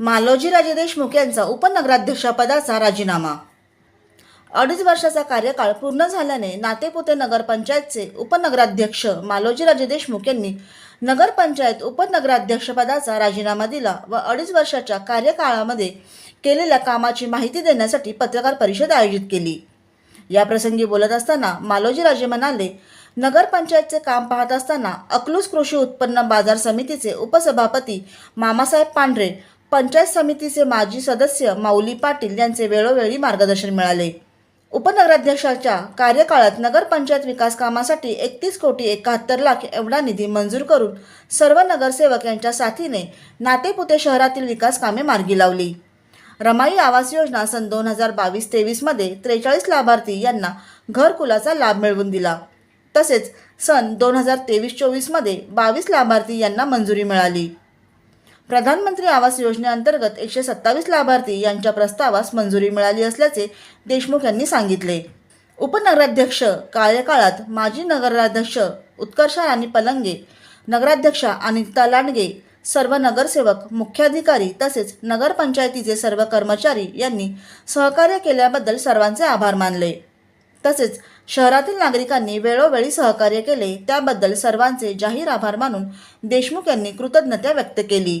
मालोजी राजे देशमुख यांचा उपनगराध्यक्षपदाचा राजीनामा. अडीच वर्षाचा कार्यकाळ पूर्ण झाल्याने नातेपुते नगरपंचायतचे उपनगराध्यक्ष मालोजी राजे देशमुख यांनी नगरपंचायत उपनगराध्यक्षपदाचा राजीनामा दिला व अडीच वर्षाच्या कार्यकाळामध्ये केलेल्या कामाची माहिती देण्यासाठी पत्रकार परिषद आयोजित केली. याप्रसंगी बोलत असताना मालोजी राजे म्हणाले नगरपंचायतचे काम पाहत असताना अकलूज कृषी उत्पन्न बाजार समितीचे उपसभापती मामासाहेब पांढरे पंचायत समितीचे माजी सदस्य माऊली पाटील यांचे वेळोवेळी मार्गदर्शन मिळाले. उपनगराध्यक्षाच्या कार्यकाळात नगरपंचायत विकास कामासाठी एकतीस कोटी एकाहत्तर लाख एवढा निधी मंजूर करून सर्व नगरसेवक यांच्या साथीने नातेपुते शहरातील विकास कामे मार्गी लावली. रमाई आवास योजना सन दोन हजार बावीस तेवीसमध्ये त्रेचाळीस लाभार्थी यांना घरकुलाचा लाभ मिळवून दिला. तसेच सन दोन हजार तेवीस चोवीसमध्ये बावीस लाभार्थी यांना मंजुरी मिळाली. प्रधानमंत्री आवास योजनेअंतर्गत एकशे सत्तावीस लाभार्थी यांच्या प्रस्तावास मंजुरी मिळाली असल्याचे देशमुख यांनी सांगितले. उपनगराध्यक्ष कार्यकाळात माजी नगराध्यक्ष उत्कर्ष राणी पलंगे नगराध्यक्षा अनिता लांडगे सर्व नगरसेवक मुख्याधिकारी तसेच नगरपंचायतीचे सर्व कर्मचारी यांनी सहकार्य केल्याबद्दल सर्वांचे आभार मानले. तसेच शहरातील नागरिकांनी वेळोवेळी सहकार्य केले त्याबद्दल सर्वांचे जाहीर आभार मानून देशमुख यांनी कृतज्ञता व्यक्त केली.